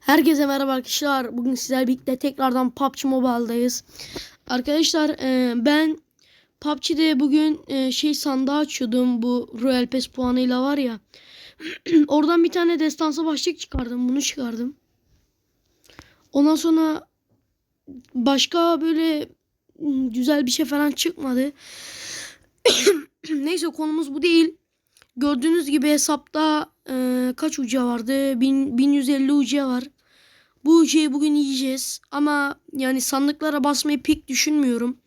Herkese merhaba arkadaşlar. Bugün sizlerle birlikte tekrardan PUBG Mobile'dayız. Arkadaşlar e, ben PUBG'de bugün e, şey sandığı açıyordum. Bu Royal Pass puanıyla var ya. Oradan bir tane destansı başlık çıkardım. Bunu çıkardım. Ondan sonra başka böyle m, güzel bir şey falan çıkmadı. Neyse konumuz bu değil. Gördüğünüz gibi hesapta e, kaç uca vardı? 1000, 1150 uca var. Bu ucayı bugün yiyeceğiz. Ama yani sandıklara basmayı pek düşünmüyorum.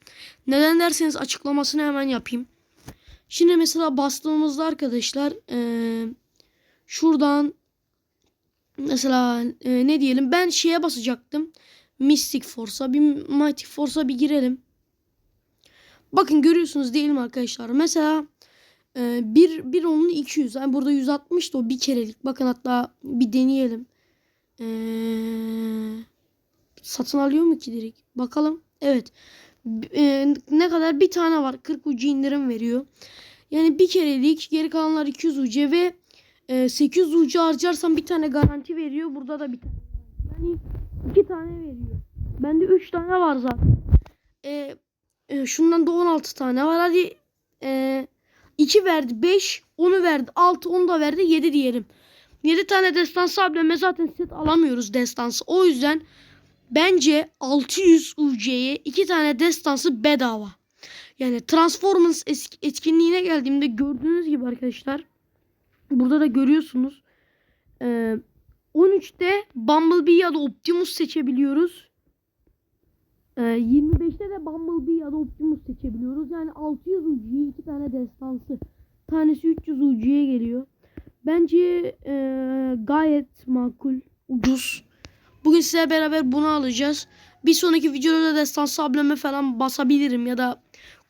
Neden derseniz açıklamasını hemen yapayım. Şimdi mesela bastığımızda arkadaşlar e, şuradan mesela e, ne diyelim ben şeye basacaktım. Mystic Force'a bir Mighty Force'a bir girelim. Bakın görüyorsunuz değil mi arkadaşlar? Mesela ee, bir, bir onun 200. Yani burada 160 da o bir kerelik. Bakın hatta bir deneyelim. Ee, satın alıyor mu ki direkt? Bakalım. Evet. Ee, ne kadar? Bir tane var. 40 ucu indirim veriyor. Yani bir kerelik. Geri kalanlar 200 ucu ve e, 800 ucu harcarsam bir tane garanti veriyor. Burada da bir tane. Yani iki tane veriyor. Bende 3 tane var zaten. Ee, e, şundan da 16 tane var. Hadi eee 2 verdi 5, onu verdi 6, onu da verdi 7 diyelim. 7 tane destansı ableme zaten set alamıyoruz destansı. O yüzden bence 600 UC'ye 2 tane destansı bedava. Yani Transformers etkinliğine geldiğimde gördüğünüz gibi arkadaşlar. Burada da görüyorsunuz. Ee, 13'te Bumblebee ya da Optimus seçebiliyoruz. Ee, 25'te de Bumblebee ya da Optimus seçebiliyoruz. Yani 600 ucuya iki tane destansı. Tanesi 300 ucuya geliyor. Bence e, gayet makul, ucuz. Bugün size beraber bunu alacağız. Bir sonraki videoda da destansı ableme falan basabilirim ya da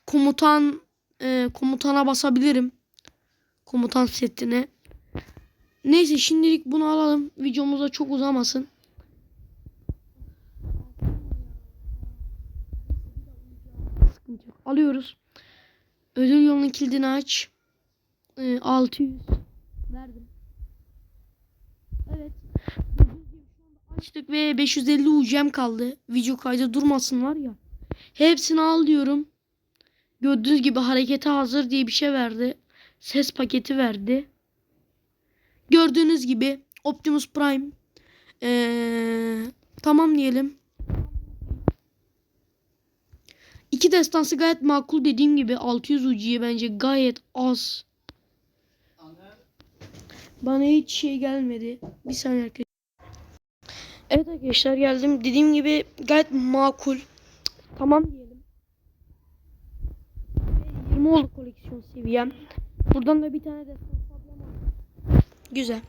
komutan e, komutana basabilirim. Komutan setine. Neyse şimdilik bunu alalım. Videomuz da çok uzamasın. Sıkıntı. Alıyoruz. Ödül yolunun kilidini aç. Ee, 600. Verdim. Evet. Açtık ve 550 UC'm kaldı. Video kaydı durmasın var ya. Hepsini al diyorum. Gördüğünüz gibi harekete hazır diye bir şey verdi. Ses paketi verdi. Gördüğünüz gibi Optimus Prime. Ee, tamam diyelim. İki destansı gayet makul dediğim gibi 600 ucuya bence gayet az. Bana hiç şey gelmedi. Bir saniye arkadaşlar. Evet arkadaşlar geldim. Dediğim gibi gayet makul. Tamam diyelim. Ve 20 oldu koleksiyon seviyem. Buradan da bir tane destan aldım. Güzel.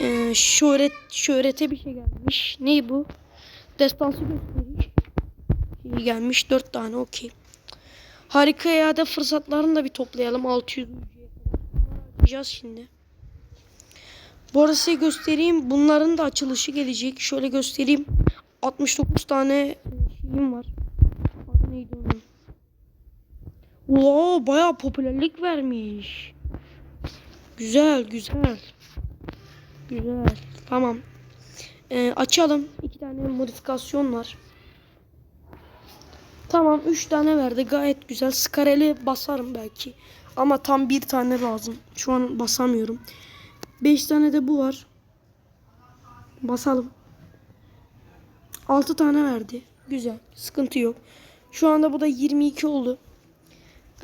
Ee, şöhret, şöhrete bir şey gelmiş. Ney bu? Destansı gösteriş. İyi gelmiş 4 tane okey. Harika ya da fırsatlarını da bir toplayalım 600 ucuya kadar. Bunları açacağız şimdi. Bu arada size göstereyim. Bunların da açılışı gelecek. Şöyle göstereyim. 69 tane şeyim var. Adı neydi onun? Wow, bayağı popülerlik vermiş. Güzel, güzel. Güzel. Tamam. Ee, açalım. İki tane modifikasyon var. Tamam 3 tane verdi gayet güzel. Skareli basarım belki. Ama tam bir tane lazım. Şu an basamıyorum. 5 tane de bu var. Basalım. 6 tane verdi. Güzel. Sıkıntı yok. Şu anda bu da 22 oldu.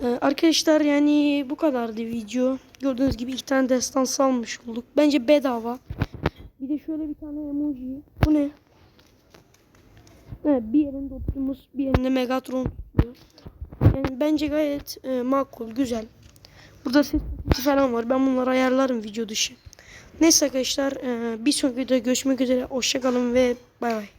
Ee, arkadaşlar yani bu kadardı video. Gördüğünüz gibi iki tane destan almış olduk. Bence bedava. Bir de şöyle bir tane emoji. Bu ne? Evet, bir yerinde Optimus, bir yerinde Megatron. Yani bence gayet e, makul, güzel. Burada ses falan var. Ben bunları ayarlarım video dışı. Neyse arkadaşlar, e, bir sonraki videoda görüşmek üzere. Hoşçakalın ve bay bay.